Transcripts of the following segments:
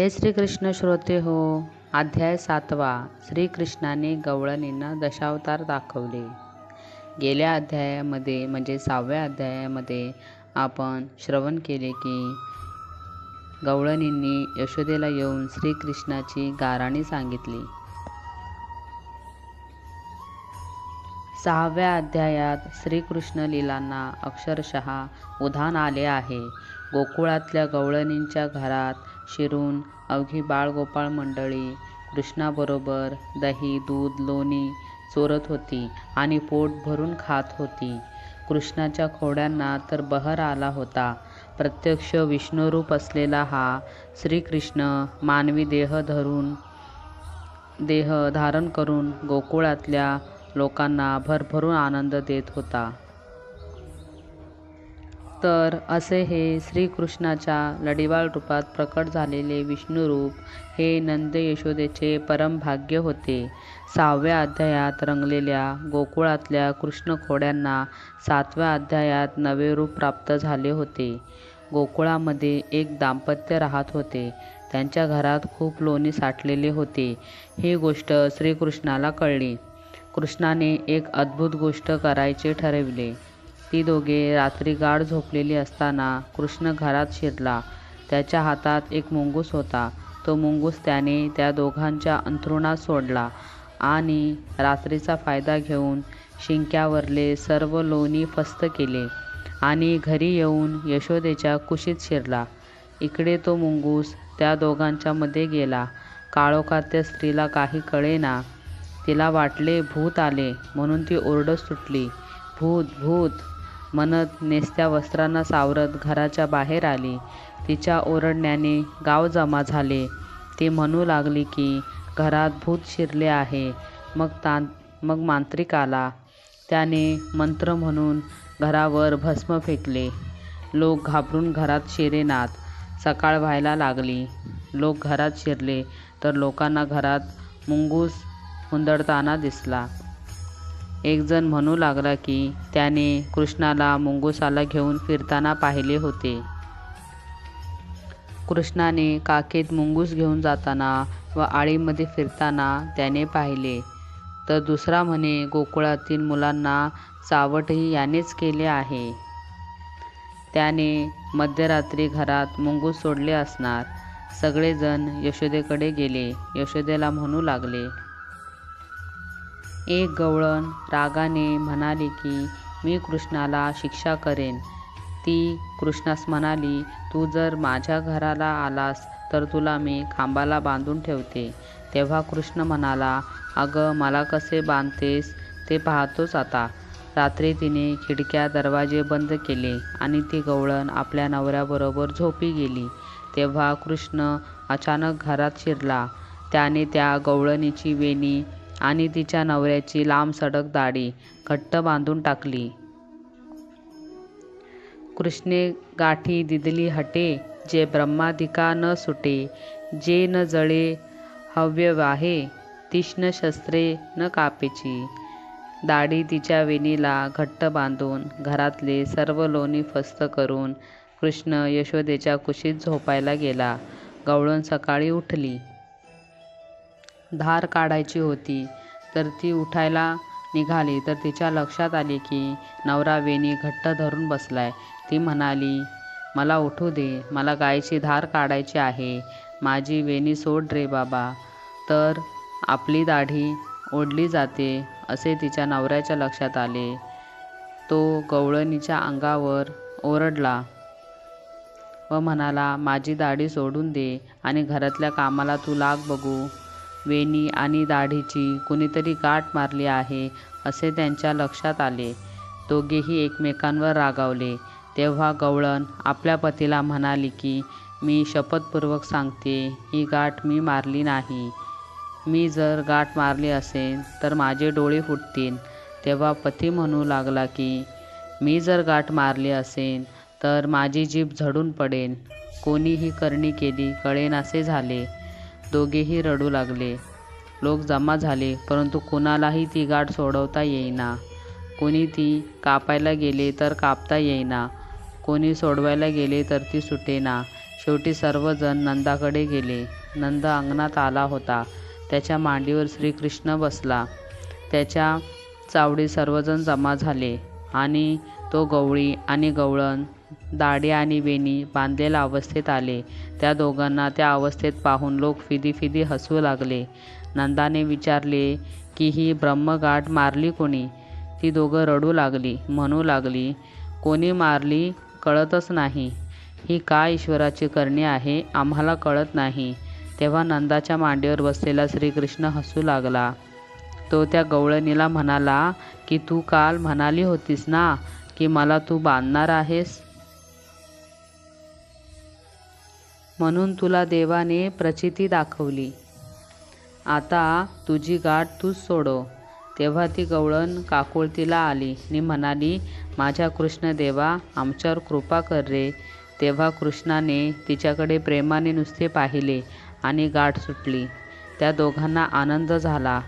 जय श्रीकृष्ण श्रोते हो. अध्याय सातवा. श्रीकृष्णाने गवळणींना दशावतार दाखवले. गेल्या अध्यायामध्ये म्हणजे सहाव्या अध्यायामध्ये आपण श्रवण केले की गवळणींनी यशोदेला येऊन श्रीकृष्णाची गाराणी सांगितली. सहाव्या अध्यायात श्रीकृष्ण लीलांना अक्षरशः उधाण आले आहे. गोकुळातल्या गवळणींच्या घरात शिरून अवघी बाळगोपाळ मंडळी कृष्णाबरोबर दही दूध लोणी चोरत होती आणि पोट भरून खात होती. कृष्णाच्या खोड्यांना तर बहर आला होता. प्रत्यक्ष विष्णुरूप असलेला हा श्रीकृष्ण मानवी देह धरून देह धारण करून गोकुळातल्या लोकांना भरभरून आनंद देत होता. तर असे हे श्रीकृष्णाच्या लढीवाल रूपात प्रकट झालेले विष्णुरूप हे नंद यशोदेचे परमभाग्य होते. सहाव्या अध्यायात रंगलेल्या गोकुळातल्या कृष्णखोड्यांना सातव्या अध्यायात नवे रूप प्राप्त झाले होते. गोकुळामध्ये एक दाम्पत्य राहत होते. त्यांच्या घरात खूप लोणी साठलेले होते. ही गोष्ट श्रीकृष्णाला कळली. कृष्णाने एक अद्भुत गोष्ट करायचे ठरविले. ती दोघे रात्री गाढ झोपलेली असताना कृष्ण घरात शिरला. त्याच्या हातात एक मुंगूस होता. तो मुंगूस त्याने त्या दोघांच्या अंथरुणात सोडला आणि रात्रीचा फायदा घेऊन शिंक्यावरले सर्व लोणी फस्त केले आणि घरी येऊन यशोदेच्या कुशीत शिरला. इकडे तो मुंगूस त्या दोघांच्यामध्ये गेला. काळोखात त्या स्त्रीला काही कळेना. तिला वाटले भूत आले म्हणून ती ओरडत सुटली. भूत भूत म्हणत नेसत्या वस्त्रांना सावरत घराच्या बाहेर आली. तिच्या ओरडण्याने गाव जमा झाले. ती म्हणू लागली की घरात भूत शिरले आहे. मग तां मग मांत्रिक आला. त्याने मंत्र म्हणून घरावर भस्म फेकले. लोक घाबरून घरात शिरेनात. सकाळ व्हायला लागली. लोक घरात शिरले तर लोकांना घरात मुंगूस हुंदडताना दिसला. एकजण म्हणू लागला की त्याने कृष्णाला मुंगुसाला घेऊन फिरताना पाहिले होते. कृष्णाने काखेत मुंगूस घेऊन जाताना व आळीमध्ये फिरताना त्याने पाहिले. तर दुसरा म्हणे गोकुळातील मुलांना चावटही यानेच केले आहे. त्याने मध्यरात्री घरात मुंगूस सोडले असणार. सगळेजण यशोदेकडे गेले. यशोदेला म्हणू लागले एक गवळण रागाने म्हणाली की मी कृष्णाला शिक्षा करेन. ती कृष्णास म्हणाली तू जर माझ्या घराला आलास तर तुला मी खांबाला बांधून ठेवते. तेव्हा कृष्ण म्हणाला अगं मला कसे बांधतेस ते पाहतोच आता. रात्री तिने खिडक्या दरवाजे बंद केले आणि ती गवळण आपल्या नवऱ्याबरोबर झोपी गेली. तेव्हा कृष्ण अचानक घरात शिरला. त्याने त्या गवळणीची वेणी आणि तिच्या नवऱ्याची लांब सडक दाढी घट्ट बांधून टाकली. कृष्णे गाठी दिदली हटे जे ब्रह्मादिका न सुटे जे न जळे हव्य वाहे तीक्ष्ण शस्त्रे न कापेची. दाढी तिच्या वेणीला घट्ट बांधून घरातले सर्व लोणी फस्त करून कृष्ण यशोदेच्या कुशीत झोपायला गेला. गवळण सकाळी उठली. धार काढायची होती. तर ती उठायला निघाली. तर तिच्या लक्षात आले की नवरा वेणी घट्ट धरून बसलाय. ती म्हणाली मला उठू दे. मला गायची धार काढायची आहे. माझी वेणी सोड रे बाबा. तर आपली दाढी ओढली जाते असे तिच्या नवऱ्याच्या लक्षात आले. तो गवळणीच्या अंगावर ओरडला व म्हणाला माझी दाढी सोडून दे आणि घरातल्या कामाला तू लाग बघू. वेणी आणि दाढीची कुणीतरी गाठ मारली आहे असे त्यांच्या लक्षात आले. दोघेही एकमेकांवर रागावले. तेव्हा गवळण आपल्या पतीला म्हणाली की मी शपथपूर्वक सांगते ही गाठ मी मारली नाही. मी जर गाठ मारली असेल तर माझे डोळे फुटतील. तेव्हा पती म्हणू लागला की मी जर गाठ मारली असेल तर माझी जीभ झडून पडेल. कोणी ही करणी केली कळेनासे झाले. दोघेही रडू लागले. लोक जमा झाले परंतु कुणालाही ती गाठ सोडवता येईना. कोणी ती कापायला गेले तर कापता येईना. कोणी सोडवायला गेले तर ती सुटेना. शेवटी सर्वजण नंदाकडे गेले. नंद अंगणात आला होता. त्याच्या मांडीवर श्रीकृष्ण बसला. त्याच्या चावडी सर्वजण जमा झाले आणि तो गवळी आणि गवळण दाढी आणि वेणी बांधलेल्या अवस्थेत आले. त्या दोघांना त्या अवस्थेत पाहून लोक फिदी फिदी हसू लागले. नंदाने विचारले की ही ब्रह्मगाठ मारली कोणी? ती दोघं रडू लागली म्हणू लागली. कोणी मारली कळतच नाही. ही काय ईश्वराची करणी आहे आम्हाला कळत नाही. तेव्हा नंदाच्या मांडीवर बसलेला श्रीकृष्ण हसू लागला. तो त्या गवळणीला म्हणाला की तू काल म्हणाली होतीस ना की मला तू बांधणार आहेस? म्हणून तुला देवाने प्रचिती दाखवली. आता तुझी गाठ तूच सोडव तेव्हा ती गवळण काकुळतीला आली आणि म्हणाली माझ्या कृष्णदेवा आमच्यावर कृपा कर रे. तेव्हा कृष्णाने तिच्याकडे प्रेमाने नुसते पाहिले आणि गाठ सुटली. त्या दोघांना आनंद झाला.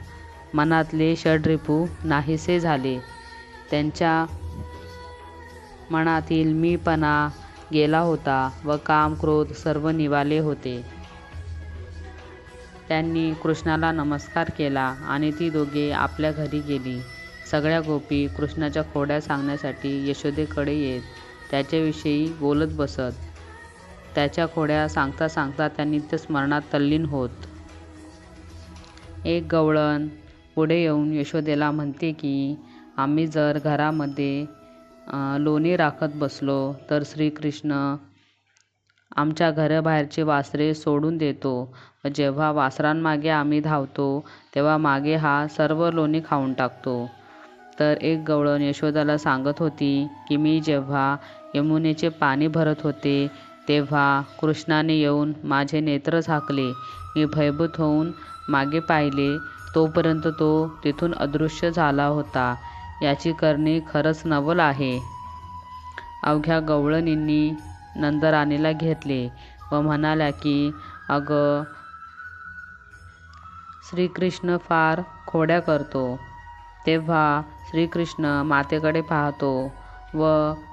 मनातले षडरिपू नाहीसे झाले. त्यांच्या मनातील मीपणा गेला होता व काम क्रोध सर्व निवाले होते. त्यांनी कृष्णाला नमस्कार केला आणि ती दोघे आपल्या घरी गेली. सगळ्या गोपी कृष्णाच्या खोड्या सांगण्यासाठी यशोदेकडे येत त्याच्याविषयी बोलत बसत. त्याच्या खोड्या सांगता सांगता त्या नित्य स्मरणात तल्लीन होत. एक गवळण पुढे येऊन यशोदेला म्हणते की आम्ही जर घरामध्ये लोणी राखत बसलो तर श्रीकृष्ण आमच्या घराबाहेरचे वासरे सोडून देतो. व जेव्हा वासरांमागे आम्ही धावतो तेव्हा मागे हा सर्व लोणी खाऊन टाकतो. तर एक गवळण यशोदाला सांगत होती की मी जेव्हा यमुनेचे पाणी भरत होते तेव्हा कृष्णाने येऊन माझे नेत्र झाकले. मी भयभूत होऊन मागे पाहिले तोपर्यंत तो तिथून अदृश्य झाला होता. याची करणी खरंच नवल आहे. अवघ्या गवळणींनी नंदराणीला घेतले व म्हणाल्या की अगं श्रीकृष्ण फार खोड्या करतो. तेव्हा श्रीकृष्ण मातेकडे पाहतो व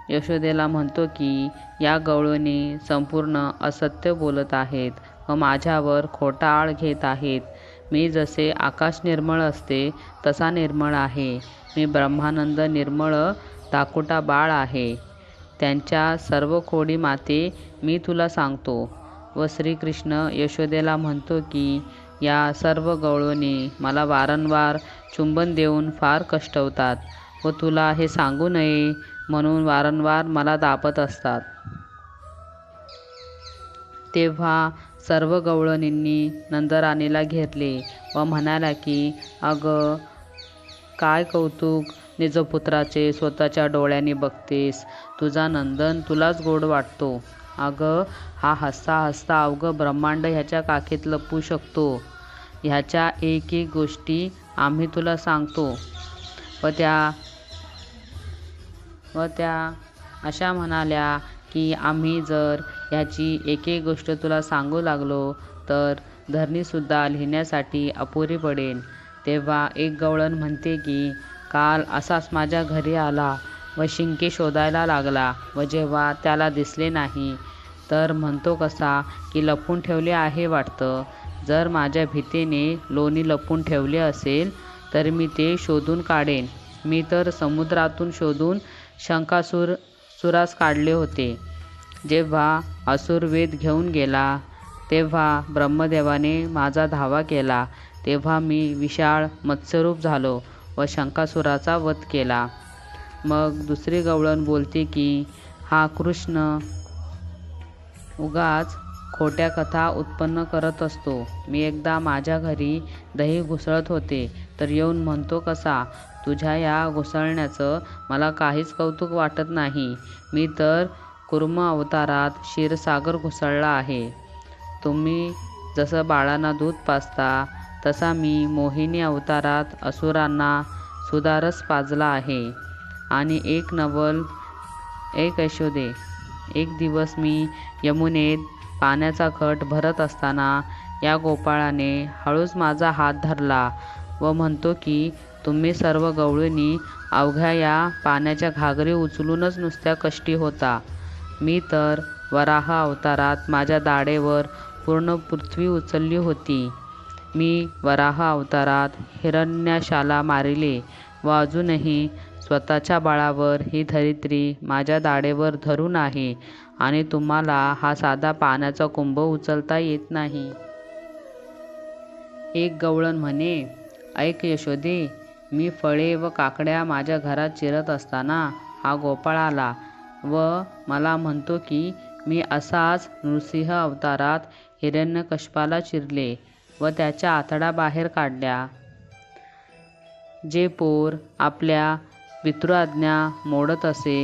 यशोदेला म्हणतो की या गवळणी संपूर्ण असत्य बोलत आहेत व माझ्यावर खोटा आळ घेत आहेत. मी जसे आकाश निर्मळ असते तसा निर्मळ आहे. मी ब्रह्मानंद निर्मळ दाकोटा बाळ आहे. त्यांच्या सर्व खोडी माते मी तुला सांगतो व श्रीकृष्ण यशोदेला म्हणतो की या सर्व गवळणी मला वारंवार चुंबन देऊन फार कष्टवतात व तुला हे सांगू नये म्हणून वारंवार मला दाबत असतात. तेव्हा सर्व गवळणींनी नंदराणीला घेरले व म्हणाल्या की अगं काय कौतुक? निजपुत्राचे स्वतःच्या डोळ्यांनी बघतेस. तुझा नंदन तुलाच गोड वाटतो. अगं हा हसता हसता अवघं ब्रह्मांड ह्याच्या काखेत लपू शकतो. ह्याच्या एक एक गोष्टी आम्ही तुला सांगतो. व त्या व त्या अशा म्हणाल्या की आम्ही जर ह्याची एक एक गोष्ट तुला सांगू लागलो तर धरणीसुद्धा लिहिण्यासाठी अपुरी पडेल तेव्हा एक गवळण म्हणते की काल असाच माझ्या घरी आला व शिंके शोधायला लागला व जेव्हा त्याला दिसले नाही तर म्हणतो कसा की लपून ठेवले आहे वाटतं. जर माझ्या भीतीने लोणी लपून ठेवले असेल तर मी ते शोधून काढेन. मी तर समुद्रातून शोधून शंकासूर सुरास काढले होते. जेव्हा असुर वेद घेऊन गेला तेव्हा ब्रह्मदेवाने माझा धावा केला तेव्हा मी विशाळ मत्स्यरूप झालो व शंकासुराचा वध केला. मग दुसरी गवळण बोलते की हा कृष्ण उगाच खोट्या कथा उत्पन्न करत असतो. मी एकदा माझ्या घरी दही घुसळत होते तर येऊन म्हणतो कसा तुझ्या या घुसळण्याचं मला काहीच कौतुक वाटत नाही. मी तर कुर्म अवतारात क्षीरसागर घुसळला आहे. तुम्ही जसं बाळांना दूध पाजता तसा मी मोहिनी अवतारात असुरांना सुधारस पाजला आहे. आणि एक नवल एक यशोदे एक दिवस मी यमुनेत पाण्याचा घट भरत असताना या गोपाळाने हळूच माझा हात धरला व म्हणतो की तुम्ही सर्व गवळींनी अवघ्या या पाण्याच्या घागरी उचलूनच नुसत्या कष्टी होता. मी तर वराह अवतारात माझ्या दाढेवर पूर्ण पृथ्वी उचलली होती. मी वराह अवतारात हिरण्याशाला मारिले व अजूनही स्वतःच्या बाळावर ही धरित्री माझ्या दाढेवर धरून आहे आणि तुम्हाला हा साधा पाण्याचा कुंभ उचलता येत नाही. एक गवळण म्हणे, ऐक यशोदे, मी फळे व काकड्या माझ्या घरात चिरत असताना हा गोपाळ आला व मला म्हणतो की मी असाच नृसिंह अवतारात हिरण्यकश्पाला चिरले व त्याच्या आतड्या बाहेर काढल्या. जे पोर आपल्या पितृआज्ञा मोडत असे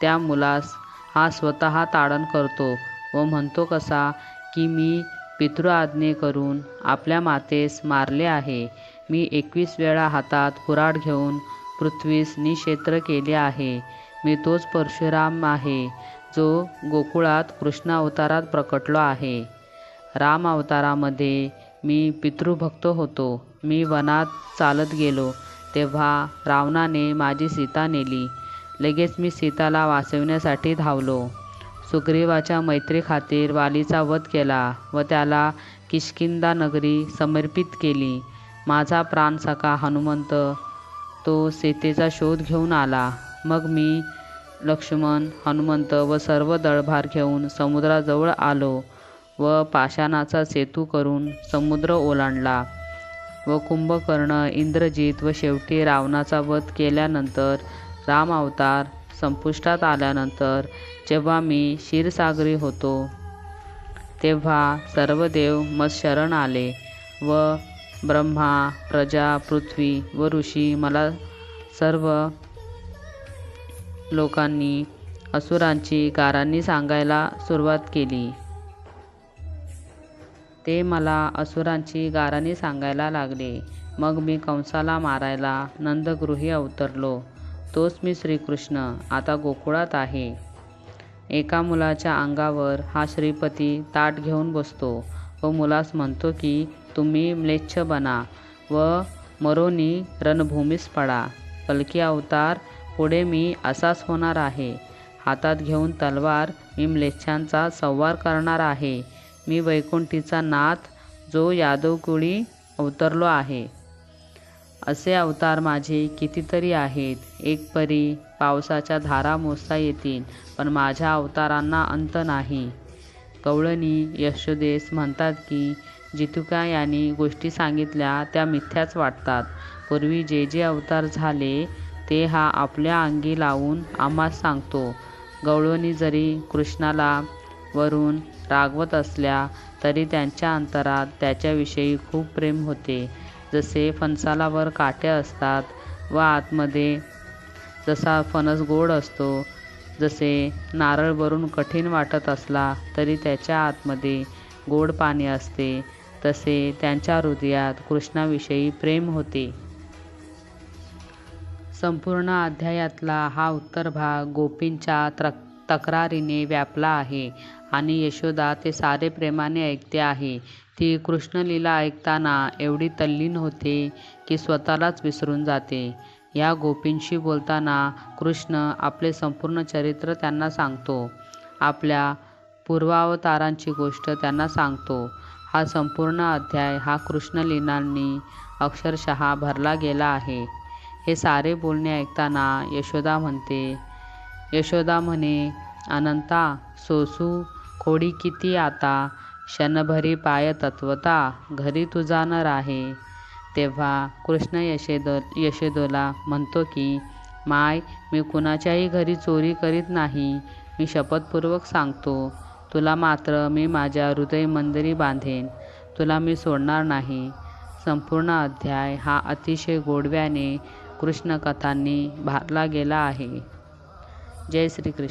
त्या मुलास हा स्वतः ताडण करतो व म्हणतो कसा की मी पितृआज्ञेकरून आपल्या मातेस मारले आहे. मी एकवीस वेळा हातात कुराड घेऊन पृथ्वीस निक्षेत्र केले आहे. मी तोच परशुराम आहे जो गोकुळात कृष्ण अवतारात प्रकटलो आहे. राम अवतारामध्ये मी पितृभक्त होतो. मी वनात चालत गेलो तेव्हा रावणाने माझी सीता नेली. लगेच मी सीताला वाचविण्यासाठी धावलो. सुग्रीवाच्या मैत्रीखातीर वालीचा वध केला व त्याला किशकिंदा नगरी समर्पित केली. माझा प्राणसखा हनुमंत तो सीतेचा शोध घेऊन आला. मग मी, लक्ष्मण, हनुमंत व सर्व दळभार घेऊन समुद्राजवळ आलो व पाषाणाचा सेतू करून समुद्र ओलांडला व कुंभकर्ण, इंद्रजित व शेवटी रावणाचा वध केल्यानंतर राम अवतार संपुष्टात आल्यानंतर जेव्हा मी क्षीरसागरी होतो तेव्हा सर्व देव मज शरण आले व ब्रह्मा, प्रजा, पृथ्वी व ऋषी मला सर्व लोकांनी असुरांची गाऱ्हाणे सांगायला सुरुवात केली. ते मला असुरांची गारांनी सांगायला लागले. मग मी कंसाला मारायला नंदगृही अवतरलो. तोच मी श्रीकृष्ण आता गोकुळात आहे. एका मुलाच्या अंगावर हा श्रीपती ताट घेऊन बसतो व मुलास म्हणतो की तुम्ही म्लेच्छ बना व मरोनी रणभूमीस पडा. कलकी अवतार पुढे मी असाच होणार आहे. हातात घेऊन तलवार मी म्लेच्छांचा संवार करणार आहे. मी वैकुंठीचा नाथ जो यादवकुळी अवतरलो आहे. असे अवतार माझे कितीतरी आहेत. एक परी पावसाच्या धारा मोजता येतील पण माझ्या अवतारांना अंत नाही. कवळणी यशोदेस म्हणतात की जितुका यांनी गोष्टी सांगितल्या त्या मिथ्याच वाटतात. पूर्वी जे जे अवतार झाले ते हा आपल्या अंगी लावून आम्हास सांगतो. गवळणी जरी कृष्णाला वरून रागवत असल्या तरी त्यांच्या अंतरात त्याच्याविषयी खूप प्रेम होते. जसे फणसाला वर काटे असतात व आतमध्ये जसा फणस गोड असतो, जसे नारळ वरून कठीण वाटत असला तरी त्याच्या आतमध्ये गोड पाणी असते, तसे त्यांच्या हृदयात कृष्णाविषयी प्रेम होते. संपूर्ण अध्यायातला हा उत्तर भाग गोपींच्या तक्रारीने व्यापला आहे आणि यशोदा ते सारे प्रेमाने ऐकते आहे. ती कृष्णलीला ऐकताना एवढी तल्लीन होते की स्वतःलाच विसरून जाते. या गोपींशी बोलताना कृष्ण आपले संपूर्ण चरित्र त्यांना सांगतो. आपल्या पूर्वावतारांची गोष्ट त्यांना सांगतो. हा संपूर्ण अध्याय हा कृष्णलीलांनी अक्षरशः भरला गेला आहे. हे सारे बोलणे ऐकताना यशोदा म्हणते, यशोदा म्हणे, अनंता, सोसू खोडी किती आता, क्षणभरी पाय तत्वता, घरी तुझा न राहे. तेव्हा कृष्ण यशोदेला म्हणतो की, माय, मी कुणाच्याही घरी चोरी करीत नाही. मी शपथपूर्वक सांगतो, तुला मात्र मी माझ्या हृदय मंदिरी बांधेन. तुला मी सोडणार नाही. संपूर्ण अध्याय हा अतिशय गोडव्याने कृष्णकथांनी भारला गेला आहे. जय श्री कृष्ण